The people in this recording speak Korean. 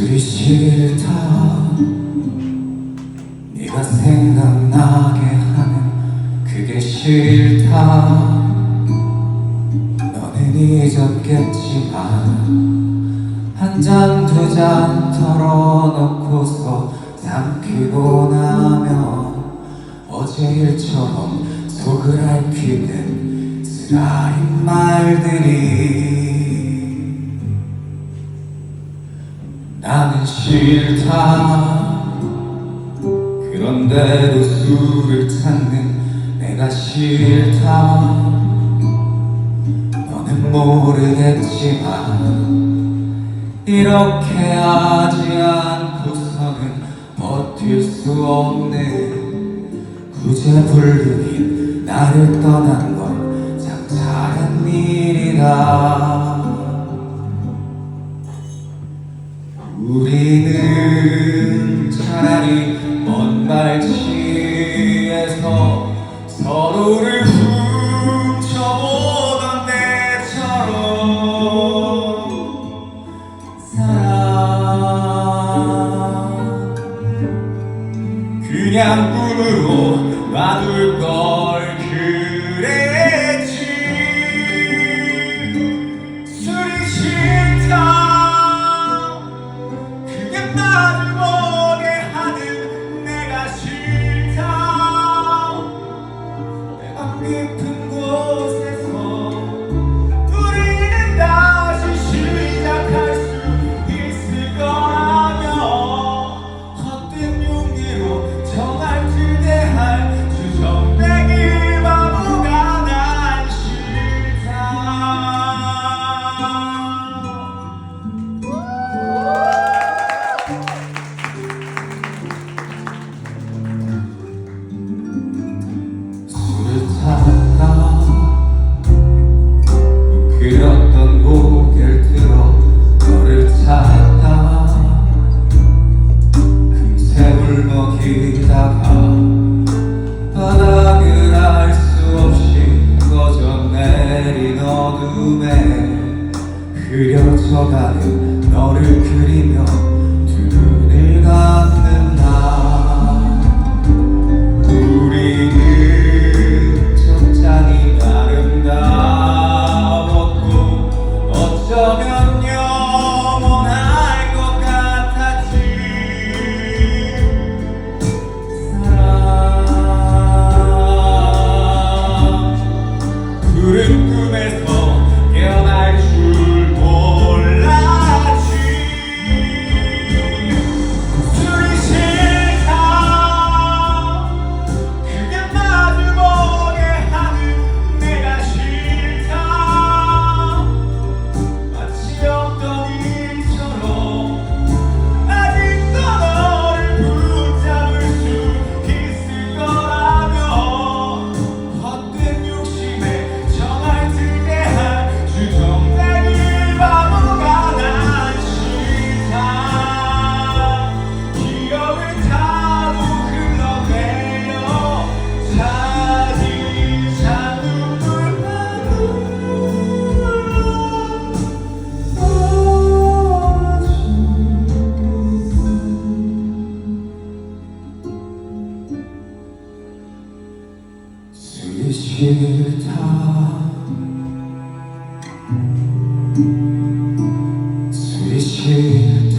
술이 싫다 네가 생각나게 하는 그게 싫다. 너는 잊었겠지만 한 잔두잔 털어놓고서 삼키고 나면 어제 일처럼 속을 앓히는 쓰라린 말들이 싫다. 그런데도 술을 찾는 내가 싫다. 너는 모르겠지만 이렇게 하지 않고서는 버틸 수 없는 구제불능인 나를 떠난 건 참 잘한 일이다 우리는 차라리 먼 발치에서 서로를 훔쳐보던 때처럼 살아 그냥 꿈으로 놔둘 걸 흐려져가는 너를 그리며 두 눈을 감는 싫다 싫다